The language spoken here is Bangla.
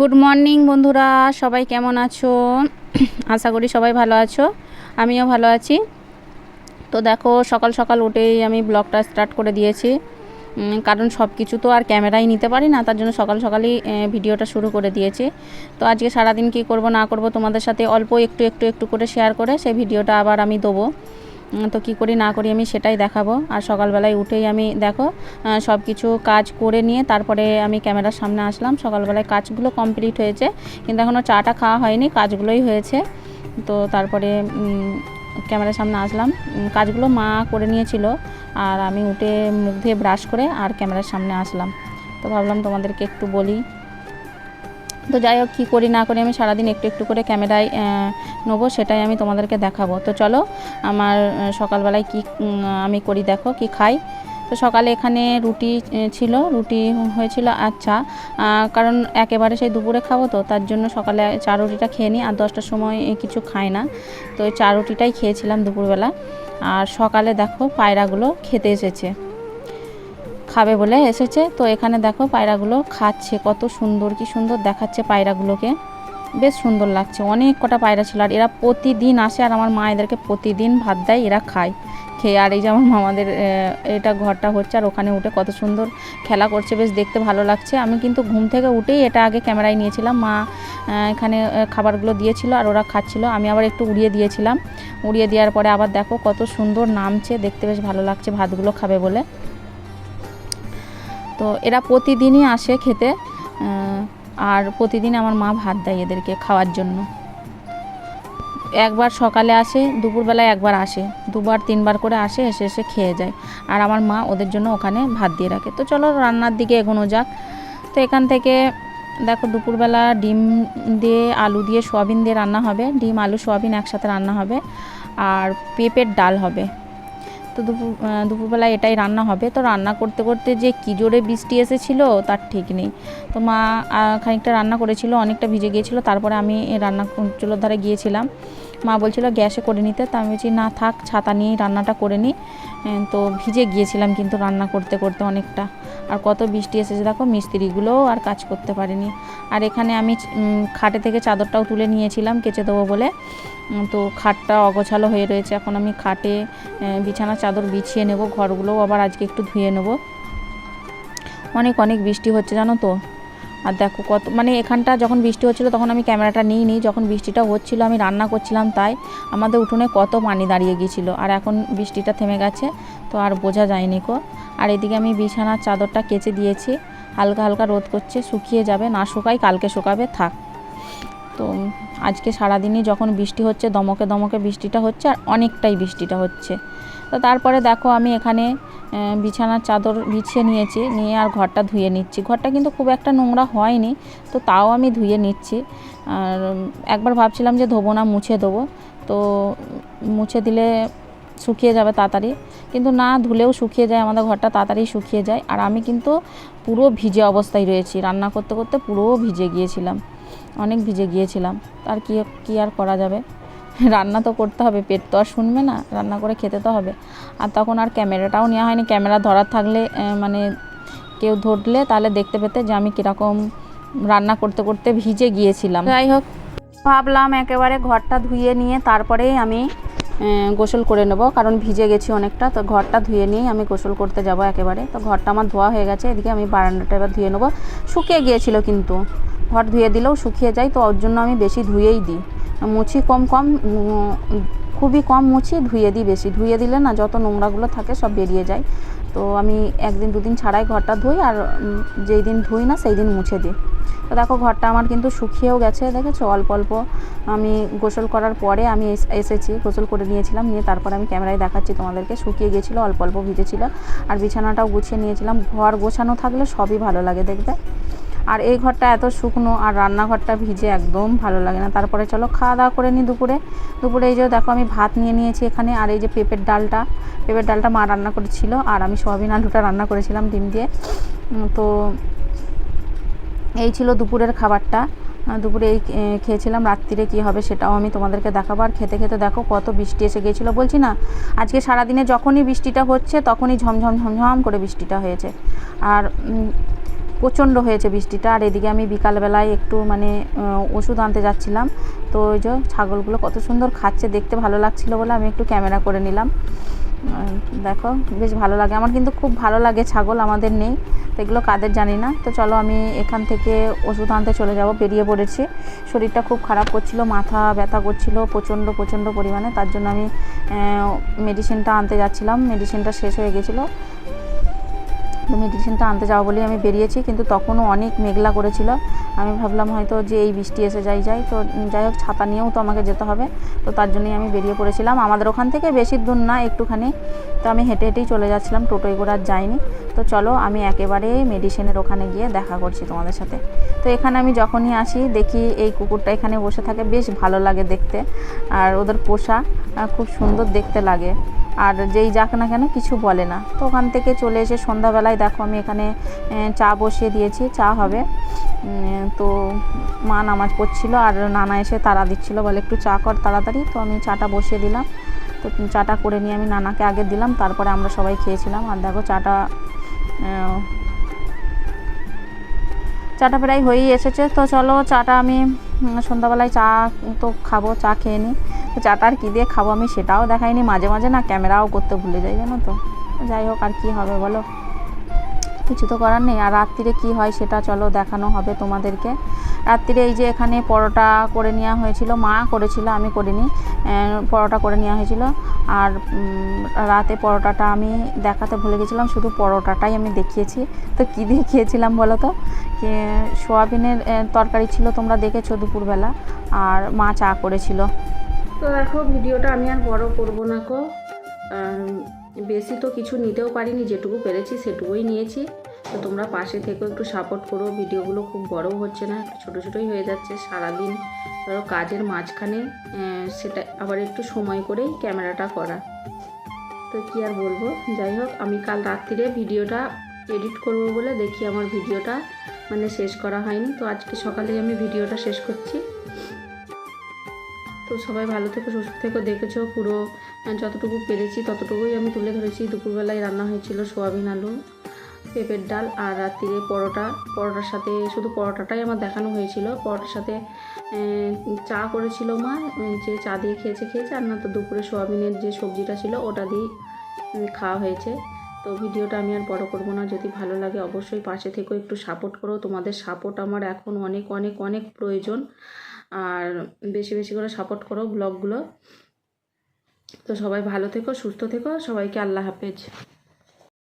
গুড মর্নিং বন্ধুরা। সবাই কেমন আছো? আশা করি সবাই ভালো আছো। আমিও ভালো আছি। তো দেখো, সকাল সকাল উঠেই আমি ব্লগটা স্টার্ট করে দিয়েছি। কারণ সব কিছু তো আর ক্যামেরায় নিতে পারি না, তার জন্য সকাল সকালই ভিডিওটা শুরু করে দিয়েছি। তো আজকে সারাদিন কি করব না করব তোমাদের সাথে অল্প একটু একটু একটু করে শেয়ার করে সেই ভিডিওটা আবার আমি দেবো। তো কি করি না করি আমি সেটাই দেখাবো। আর সকালবেলায় উঠেই আমি দেখো সব কিছু কাজ করে নিয়ে তারপরে আমি ক্যামেরার সামনে আসলাম। সকালবেলায় কাজগুলো কমপ্লিট হয়েছে, কিন্তু এখনও চাটা খাওয়া হয়নি, কাজগুলোই হয়েছে। তো তারপরে ক্যামেরার সামনে আসলাম। কাজগুলো মা করে নিয়েছিল, আর আমি উঠে মুখ ধুয়ে ব্রাশ করে আর ক্যামেরার সামনে আসলাম। তো ভাবলাম তোমাদেরকে একটু বলি তো যাই হোক, কী করি না করি আমি সারাদিন একটু একটু করে ক্যামেরায় নেব, সেটাই আমি তোমাদেরকে দেখাবো। তো চলো, আমার সকালবেলায় কি আমি করি দেখো, কি খাই। তো সকালে এখানে রুটি ছিল, রুটি হয়েছিল আচ্ছা কারণ একেবারে সেই দুপুরে খাব তো, তার জন্য সকালে চা রুটিটা খেয়ে নিই, আর দশটার সময় কিছু খাই না। তো ওই চা রুটিটাই খেয়েছিলাম দুপুরবেলা। আর সকালে দেখো, পায়রাগুলো খেতে এসেছে। খাবে বলে এসেছে। তো এখানে দেখো পায়রাগুলো খাচ্ছে, কত সুন্দর, কি সুন্দর দেখাচ্ছে পায়রাগুলোকে। বেশ সুন্দর লাগছে, অনেক কটা পায়রা ছিল। আর এরা প্রতিদিন আসে আর আমার মা এদেরকে প্রতিদিন ভাত দেয়, এরা খায়। খেয়ে আর এই যে আমার মামাদের এটা ঘরটা হচ্ছে আর ওখানে উঠে কত সুন্দর খেলা করছে, বেশ দেখতে ভালো লাগছে। আমি কিন্তু ঘুম থেকে উঠেই এটা আগে ক্যামেরায় নিয়েছিলাম। মা এখানে খাবারগুলো দিয়েছিল আর ওরা খাচ্ছিল। আমি আবার একটু উড়িয়ে দিয়েছিলাম। উড়িয়ে দেওয়ার পরে আবার দেখো কত সুন্দর নামছে, দেখতে বেশ ভালো লাগছে ভাতগুলো খাবে বলে। তো এরা প্রতিদিনই আসে খেতে আর প্রতিদিন আমার মা ভাত দেয় এদেরকে খাওয়ার জন্য। একবার সকালে আসে, দুপুরবেলায় একবার আসে, দুবার তিনবার করে আসে, এসে এসে খেয়ে যায়। আর আমার মা ওদের জন্য ওখানে ভাত দিয়ে রাখে। তো চলো রান্নার দিকে এগোনো যাক। তো এখান থেকে দেখো দুপুরবেলা ডিম দিয়ে, আলু দিয়ে, সোয়াবিন দিয়ে রান্না হবে। ডিম, আলু, সোয়াবিন একসাথে রান্না হবে। আর পেঁপের ডাল হবে। তো দুপুর দুপুরবেলা এটাই রান্না হবে। তো রান্না করতে করতে যে কী জোরে বৃষ্টি এসেছিল, তার ঠিক নেই। তো মা খানিকটা রান্না করেছিল, অনেকটা ভিজে গিয়েছিল। তারপরে আমি রান্না চুলোর ধারে গিয়েছিলাম। মা বলছিল গ্যাসে করে নিতে। তা আমি বলছি, না, থাক, ছাতা নিয়েই রান্নাটা করে নিই তো ভিজে গিয়েছিলাম কিন্তু রান্না করতে করতে অনেকটা। আর কত বৃষ্টি এসেছে দেখো, মিস্ত্রিগুলোও আর কাজ করতে পারেনি। আর এখানে আমি খাটে থেকে চাদরটাও তুলে নিয়েছিলাম, কেচে দেবো বলে। তো খাটটা অগোছালো হয়ে রয়েছে। এখন আমি খাটে বিছানা, চাদর বিছিয়ে নেব, ঘরগুলোও আবার আজকে একটু ধুয়ে নেব। অনেক অনেক বৃষ্টি হচ্ছে জানো তো? আর দেখো কত মানে এখানটা যখন বৃষ্টি হচ্ছিল তখন আমি ক্যামেরাটা নিই নি, যখন বৃষ্টিটা হচ্ছিল আমি রান্না করছিলাম তাই আমাদের উঠোনে কত পানি দাঁড়িয়ে গিয়েছিল আর এখন বৃষ্টিটা থেমে গেছে তো আর বোঝা যায়নি কো। আর এদিকে আমি বিছানার চাদরটা কেচে দিয়েছি, হালকা হালকা রোদ করছে, শুকিয়ে যাবে, না শুকাই কালকে শুকাবে, থাক। তো আজকে সারাদিনই যখন বৃষ্টি হচ্ছে, দমকে দমকে বৃষ্টিটা হচ্ছে আর অনেকটাই বৃষ্টিটা হচ্ছে। তো তারপরে দেখো আমি এখানে বিছানার চাদর বিছিয়ে নিয়েছি, নিয়ে আর ঘরটা ধুয়ে নিচ্ছি। ঘরটা কিন্তু খুব একটা নোংরা হয়নি, তো তাও আমি ধুয়ে নিচ্ছি। আর একবার ভাবছিলাম যে ধোবো না, মুছে দেবো তো মুছে দিলে শুকিয়ে যাবে তাড়াতাড়ি, কিন্তু না ধুলেও শুকিয়ে যায়, আমাদের ঘরটা তাড়াতাড়ি শুকিয়ে যায়। আর আমি কিন্তু পুরো ভিজে অবস্থায় রয়েছি, রান্না করতে করতে পুরো ভিজে গিয়েছিলাম। অনেক ভিজে গিয়েছিলাম আর কি কি আর করা যাবে? রান্না তো করতে হবে, পেট তো আর শুনবে না, রান্না করে খেতে তো হবে। আর তখন আর ক্যামেরাটাও নেওয়া হয়নি, ক্যামেরা ধরার থাকলে মানে কেউ ধরলে তাহলে দেখতে পেতে যে আমি কীরকম রান্না করতে করতে ভিজে গিয়েছিলাম। যাই হোক, ভাবলাম একেবারে ঘরটা ধুয়ে নিয়ে তারপরেই আমি গোসল করে নেব, কারণ ভিজে গেছি অনেকটা, তো ঘরটা ধুয়ে নিয়েই আমি গোসল করতে যাব একেবারে। তো ঘরটা আমার ধোয়া হয়ে গেছে, এদিকে আমি বারান্দাটা এবার ধুয়ে নেব। শুকিয়ে গিয়েছিল কিন্তু। ঘর ধুয়ে দিলেও শুকিয়ে যায়, তো ওর জন্য আমি বেশি ধুয়েই দিই। মুছি কম কম, খুবই কম মুছি ধুয়ে দিই বেশি। ধুয়ে দিলে না যত নোংরাগুলো থাকে সব বেরিয়ে যায়। তো আমি একদিন দুদিন ছাড়াই ঘরটা ধুই আর যেই দিন ধুই না সেই দিন মুছে দিই। তো দেখো ঘরটা আমার কিন্তু শুকিয়েও গেছে, দেখেছ? অল্প অল্প আমি গোসল করার পরে আমি এস- এসেছি, গোসল করে নিয়েছিলাম, নিয়ে তারপর আমি ক্যামেরায় দেখাচ্ছি তোমাদেরকে। শুকিয়ে গেছিল, অল্প অল্প ভিজেছিল। আর বিছানাটাও গুছিয়ে নিয়েছিলাম। ঘর গোছানো থাকলে সবই ভালো লাগে দেখবে। আর এই ঘরটা এত শুকনো আর রান্নাঘরটা ভিজে একদম ভালো লাগে না। তারপরে চলো খাওয়া দাওয়া করে নিই দুপুরে। দুপুরে এই যে দেখো আমি ভাত নিয়ে নিয়েছি এখানে আর এই যে পেঁপের ডালটা। পেঁপের ডালটা মা রান্না করেছিল আর আমি সয়াবিন আলুটা রান্না করেছিলাম ডিম দিয়ে। তো এই ছিল দুপুরের খাবারটা। দুপুরে এই খেয়েছিলাম, রাত্রিরে কী হবে সেটাও আমি তোমাদেরকে দেখাবো। আর খেতে খেতে দেখো কত বৃষ্টি এসে গিয়েছিল। বলছি না, আজকে সারাদিনে যখনই বৃষ্টিটা হচ্ছে তখনই ঝমঝম ঝমঝম করে বৃষ্টিটা হয়েছে। আর প্রচণ্ড হয়েছে বৃষ্টিটা। আর এদিকে আমি বিকালবেলায় একটু মানে ওষুধ আনতে যাচ্ছিলাম। তো ওই যে ছাগলগুলো কত সুন্দর খাচ্ছে, দেখতে ভালো লাগছিল বলে আমি একটু ক্যামেরা করে নিলাম। দেখো, বেশ ভালো লাগে। আমার কিন্তু খুব ভালো লাগে ছাগল, আমাদের নেই। তো এগুলো কাদের জানি না। তো চলো আমি এখান থেকে ওষুধ আনতে চলে যাব, বেরিয়ে পড়েছি। শরীরটা খুব খারাপ করছিল, মাথা ব্যথা করছিল প্রচণ্ড প্রচণ্ড পরিমাণে। তার জন্য আমি মেডিসিনটা আনতে যাচ্ছিলাম। মেডিসিনটা শেষ হয়ে গেছিল। মেডিসিনটা আনতে যাব বলেই আমি বেরিয়েছি কিন্তু তখনও অনেক মেঘলা করেছিল। আমি ভাবলাম হয়তো যে এই বৃষ্টি এসে যাই যাই। তো যাই হোক, ছাতা নিয়েও তো আমাকে যেতে হবে। তো তার জন্যই আমি বেরিয়ে পড়েছিলাম। আমাদের ওখান থেকে বেশি দূর না, একটুখানি। তো আমি হেঁটে হেঁটেই চলে যাচ্ছিলাম। টোটোয় করে আর যাইনি। তো চলো, আমি একেবারে মেডিসিনের ওখানে গিয়ে দেখা করছি তোমাদের সাথে। তো এখানে আমি যখনই আসি, দেখি এই কুকুরটা এখানে বসে থাকে। বেশ ভালো লাগে দেখতে। আর ওদের পোষা খুব সুন্দর দেখতে লাগে। আর যেই যাক না কেন, কিছু বলে না। তো ওখান থেকে চলে এসে সন্ধ্যাবেলায় দেখো, আমি এখানে চা বসিয়ে দিয়েছি। চা হবে। তো মা নামাজ পড়ছিল আর নানা এসে তাড়া দিচ্ছিল, বলে একটু চা কর তাড়াতাড়ি। তো আমি চাটা বসিয়ে দিলাম। তো চাটা করে নিয়ে আমি নানাকে আগে দিলাম, তারপরে আমরা সবাই খেয়েছিলাম। আর দেখো চাটা চাটা প্রায় হয়েই এসেছে। তো চলো চাটা আমি সন্ধ্যাবেলায় চা তো খাব, চা খেয়ে নিই। তো চাটা আর কী দিয়ে খাব আমি সেটাও দেখাইনি। মাঝে মাঝে না ক্যামেরাও করতে ভুলে যাই, জানো তো? যাই হোক, আর কী হবে বলো? কিছু তো করার নেই। আর রাত্রিরে কী হয় সেটা চলো দেখানো হবে তোমাদেরকে। রাত্রিরে এই যে এখানে পরোটা করে নেওয়া হয়েছিল, মা করেছিল, আমি করিনি পরোটা করে নেওয়া হয়েছিল। আর রাতে পরোটাটা আমি দেখাতে ভুলে গেছিলাম, শুধু পরোটাটাই আমি দেখিয়েছি। তো কী দেখিয়েছিলাম বলো তো? সোয়াবিনের তরকারি ছিল, তোমরা দেখেছ দুপুরবেলা। আর মা চা করেছিল। তো দেখো, ভিডিওটা আমি আর বড় করব না কো। বেশি তো কিছু নিতেও পারিনি, যেটুকু পেরেছি সেটুকুই নিয়েছি। তো তোমরা পাশে থেকেও একটু সাপোর্ট করো, ভিডিওগুলো খুব বড়ও হচ্ছে না ছোটো ছোটোই হয়ে যাচ্ছে সারাদিন। ধরো কাজের মাঝখানে সেটা আবার একটু সময় করেই ক্যামেরাটা করা। তো কি আর বলব? যাই হোক, আমি কাল রাত্রিরে ভিডিওটা এডিট করব বলে দেখি আমার ভিডিওটা মানে শেষ করা হয়নি। তো আজকে সকালেই আমি ভিডিওটা শেষ করছি। তো সবাই ভালো থেকো, সুস্থ থেকো। দেখেছ পুরো যতটুকু পেরেছি ততটুকুই আমি তুলে ধরেছি। দুপুরবেলায় রান্না হয়েছিল সোয়াবিন আলু, পেঁপের ডাল আর রাত্রিরে পরোটা। পরোটার সাথে, শুধু পরোটাটাই আমার দেখানো হয়েছিল। পরোটার সাথে চা করেছিল মা যে চা দিয়ে খেয়েছে খেয়েছে। আর না তো দুপুরে সোয়াবিনের যে সবজিটা ছিল, ওটা দিয়ে খাওয়া হয়েছে। তো ভিডিওটা আমি আর বড় করব না। যদি ভালো লাগে অবশ্যই পাশে থেকেও একটু সাপোর্ট করো। তোমাদের সাপোর্ট আমার এখন অনেক অনেক অনেক প্রয়োজন। আর বেশি বেশি করে সাপোর্ট করো ব্লগগুলো তো সবাই ভালো থেকো, সুস্থ থেকো। সবাইকে আল্লাহ হাফেজ।